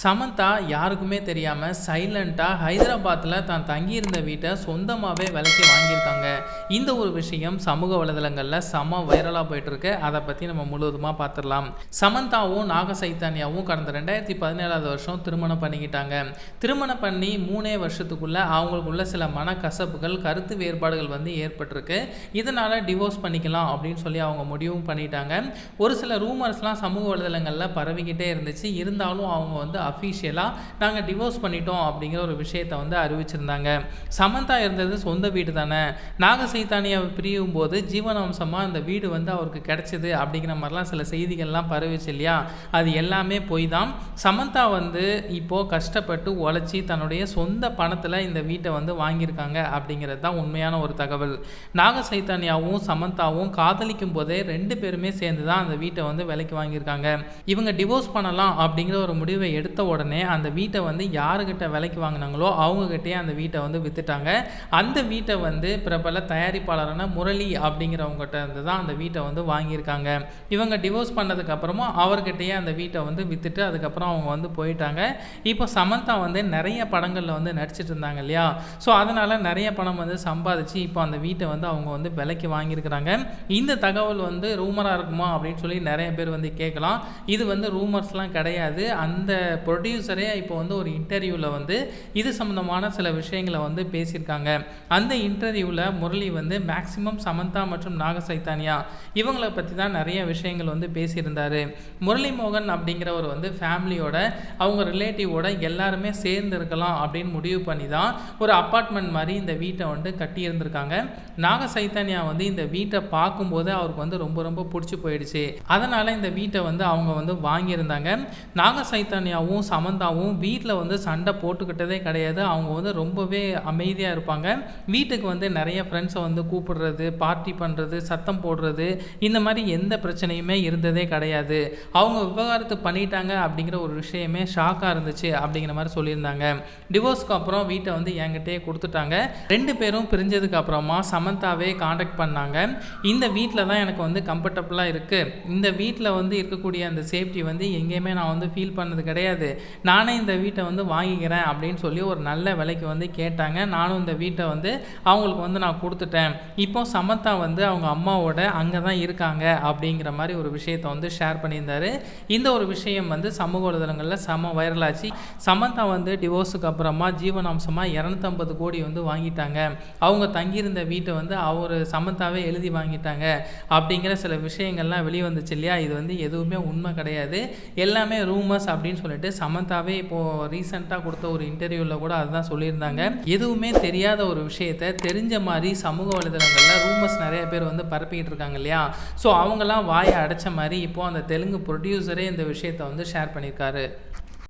சமந்தா யாருக்குமே தெரியாமல் சைலண்ட்டாக ஹைதராபாத்தில் தான் தங்கியிருந்த வீட்டை சொந்தமாகவே விலைக்கு வாங்கியிருக்காங்க. இந்த ஒரு விஷயம் சமூக வலைதளங்களில் செம வைரலாக போயிட்டுருக்கு. அதை பற்றி நம்ம முழுவதுமாக பார்த்துடலாம். சமந்தாவும் நாக சைத்தானியாவும் கடந்த ரெண்டாயிரத்தி பதினேழாவது வருஷம் திருமணம் பண்ணிக்கிட்டாங்க. திருமணம் பண்ணி மூணே வருஷத்துக்குள்ளே அவங்களுக்குள்ள சில மனக்கசப்புகள் கருத்து வேறுபாடுகள் வந்து ஏற்பட்டிருக்கு. இதனால் டிவோர்ஸ் பண்ணிக்கலாம் அப்படின்னு சொல்லி அவங்க முடிவும் பண்ணிட்டாங்க. ஒரு சில ரூமர்ஸ்லாம் சமூக வலைதளங்களில் பரவிக்கிட்டே இருந்துச்சு. இருந்தாலும் அவங்க வந்து அஃபீஷியலாக நாங்கள் டிவோர்ஸ் பண்ணிட்டோம் அப்படிங்கிற ஒரு விஷயத்தை வந்து அறிவிச்சிருந்தாங்க. சமந்தா இருந்தது சொந்த வீடு தானே. நாக சைத்தானியாவை பிரியும் போது ஜீவனாம்சமாக அந்த வீடு வந்து அவருக்கு கிடைச்சிது அப்படிங்கிற மாதிரிலாம் சில செய்திகள்லாம் பரவிச்சு இல்லையா? அது எல்லாமே போய் தான் சமந்தா வந்து இப்போது கஷ்டப்பட்டு உழைச்சி தன்னுடைய சொந்த பணத்தில் இந்த வீட்டை வந்து வாங்கியிருக்காங்க அப்படிங்கிறது தான் உண்மையான ஒரு தகவல். நாக சைத்தானியாவும் சமந்தாவும் காதலிக்கும் போதே ரெண்டு பேருமே சேர்ந்து தான் அந்த வீட்டை வந்து விலைக்கு வாங்கியிருக்காங்க. இவங்க டிவோர்ஸ் பண்ணலாம் அப்படிங்கிற ஒரு முடிவை எடுத்து விற்ற உடனே அந்த வீட்டை வந்து யாருக்கிட்ட விலைக்கு வாங்கினாங்களோ அவங்கக்கிட்டே அந்த வீட்டை வந்து விற்றுட்டாங்க அந்த வீட்டை வந்து பிரபல தயாரிப்பாளரான முரளி அப்படிங்கிறவங்ககிட்ட இருந்து தான் அந்த வீட்டை வந்து வாங்கியிருக்காங்க. இவங்க டிவோர்ஸ் பண்ணதுக்கப்புறமா அவர்கிட்டயே அந்த வீட்டை வந்து விற்றுட்டு அதுக்கப்புறம் அவங்க வந்து போயிட்டாங்க. இப்போ சமந்தா வந்து நிறைய படங்களில் வந்து நடிச்சிட்டு இருந்தாங்க இல்லையா? ஸோ அதனால் நிறைய பணம் வந்து சம்பாதிச்சு இப்போ அந்த வீட்டை வந்து அவங்க வந்து விலைக்கு வாங்கியிருக்கிறாங்க. இந்த தகவல் வந்து ரூமராக இருக்குமா அப்படின்னு சொல்லி நிறைய பேர் வந்து கேட்கலாம். இது வந்து ரூமர்ஸ்லாம் கிடையாது. அந்த ப்ரொடியூசரே இப்போ வந்து ஒரு இன்டர்வியூவில் வந்து இது சம்மந்தமான சில விஷயங்களை வந்து பேசியிருக்காங்க. அந்த இன்டர்வியூவில் முரளி வந்து மேக்சிமம் சமந்தா மற்றும் நாக சைத்தானியா இவங்களை பற்றி தான் நிறைய விஷயங்கள் வந்து பேசியிருந்தார். முரளி மோகன் அப்படிங்கிறவர் வந்து ஃபேமிலியோட அவங்க ரிலேட்டிவோட எல்லாருமே சேர்ந்து இருக்கலாம் அப்படின்னு முடிவு பண்ணி தான் ஒரு அப்பார்ட்மெண்ட் மாதிரி இந்த வீட்டை வந்து கட்டியிருந்திருக்காங்க. நாக சைத்தானியா வந்து இந்த வீட்டை பார்க்கும்போது அவருக்கு வந்து ரொம்ப ரொம்ப பிடிச்சி போயிடுச்சு. அதனால் இந்த வீட்டை வந்து அவங்க வந்து வாங்கியிருந்தாங்க. நாக சைத்தானியாவும் சமந்தாவும் வீட்டில் வந்து சண்டை போட்டுக்கிட்டதே கிடையாது. அவங்க வந்து ரொம்பவே அமைதியாக இருப்பாங்க. வீட்டுக்கு வந்து நிறைய ஃப்ரெண்ட்ஸை வந்து கூப்பிடுறது பார்ட்டி பண்ணுறது சத்தம் போடுறது இந்த மாதிரி எந்த பிரச்சனையுமே இருந்ததே கிடையாது. அவங்க விவகாரத்து பண்ணிட்டாங்க அப்படிங்கிற ஒரு விஷயமே ஷாக்காக இருந்துச்சு அப்படிங்கிற மாதிரி சொல்லியிருந்தாங்க. டிவோர்ஸ்க்கு அப்புறம் வீட்டை வந்து என்கிட்டயே கொடுத்துட்டாங்க. ரெண்டு பேரும் பிரிஞ்சதுக்கு அப்புறமா சமந்தாவே காண்டாக்ட் பண்ணாங்க. இந்த வீட்டில் தான் எனக்கு வந்து கம்ஃபர்டபுளாக இருக்குது இந்த வீட்டில் வந்து இருக்கக்கூடிய அந்த சேஃப்டி வந்து எங்கேயுமே நான் வந்து ஃபீல் பண்ணது கிடையாது. கிடையாது. நானே இந்த வீட்டை வந்து வாங்கிக்கிறேன் அப்படின்னு சொல்லி ஒரு நல்ல விலைக்கு வந்து கேட்டாங்க. நானும் இந்த வீட்டை வந்து அவங்களுக்கு வந்து நான் கொடுத்துட்டேன். இப்போ சமந்தா வந்து அவங்க அம்மாவோட அங்கே தான் இருக்காங்க அப்படிங்கிற மாதிரி ஒரு விஷயத்தை வந்து ஷேர் பண்ணியிருந்தாரு. இந்த ஒரு விஷயம் வந்து சமூக வலைதளங்களில் செம வைரலாச்சு சமந்தா வந்து டிவோர்ஸுக்கு அப்புறமா ஜீவனாம்சமாக இரநூத்தம்பது கோடி வந்து வாங்கிட்டாங்க. அவங்க தங்கியிருந்த வீட்டை வந்து அவர் சமந்தாவே எழுதி வாங்கிட்டாங்க அப்படிங்கிற சில விஷயங்கள்லாம் வெளியே வந்துச்சு இல்லையா? இது வந்து எதுவுமே உண்மை கிடையாது. எல்லாமே ரூமர்ஸ் அப்படின்னு சொல்லிட்டு சமந்தாவே இப்போது ரீசெண்டாக கொடுத்த ஒரு இன்டர்வியூவில் கூட அதுதான் சொல்லியிருந்தாங்க. எதுவுமே தெரியாத ஒரு விஷயத்த தெரிஞ்ச மாதிரி சமூக வலைதளங்களில் ரூமர்ஸ் நிறைய பேர் வந்து பரப்பிக்கிட்டு இருக்காங்க இல்லையா? ஸோ அவங்களாம் வாயை அடைச்ச மாதிரி இப்போது அந்த தெலுங்கு ப்ரொடியூசரே இந்த விஷயத்தை வந்து ஷேர் பண்ணியிருக்காரு.